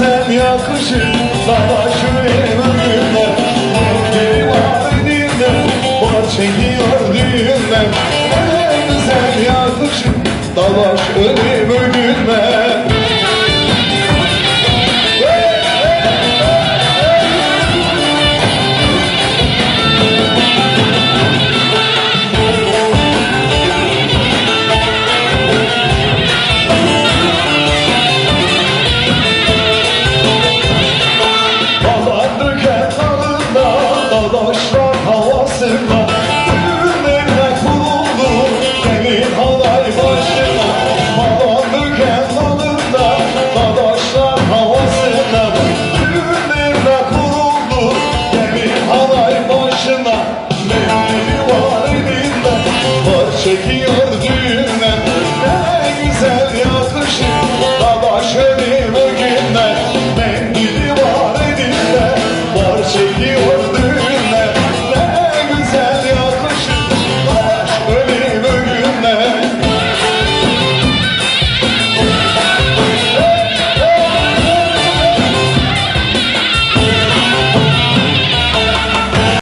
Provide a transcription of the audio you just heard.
güzel yakışır. Savaş ömrümde Bir var dinle Bana çekiyor düğümler. En güzel yakışır. Dalaş ölüm gülme shaking.